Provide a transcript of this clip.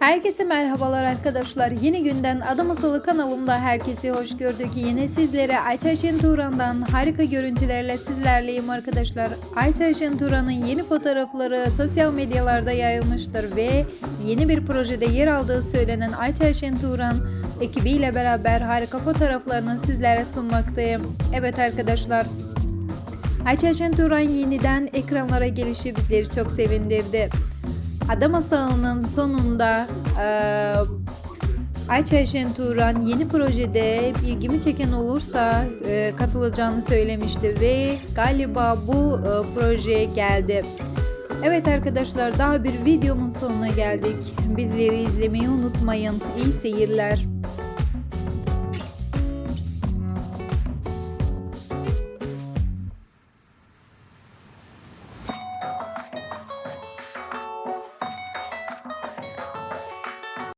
Herkese merhabalar arkadaşlar. Yeni günden Ada Masalı kanalımda herkese hoş gördük. Yine sizlere Ayça Şenturan'dan harika görüntülerle sizlerleyim arkadaşlar. Ayça Şenturan'ın yeni fotoğrafları sosyal medyalarda yayılmıştır ve yeni bir projede yer aldığı söylenen Ayça Şenturan ekibiyle beraber harika fotoğraflarını sizlere sunmaktayım. Evet arkadaşlar Ayça Şenturan yeniden ekranlara gelişi bizleri çok sevindirdi. Ada Masalı'nın sonunda eee Ayça Şenturan yeni projede ilgimi çeken olursa eee, katılacağını söylemişti ve galiba bu eee, projeye geldi. Evet arkadaşlar daha bir videomun sonuna geldik. Bizleri izlemeyi unutmayın. İyi seyirler.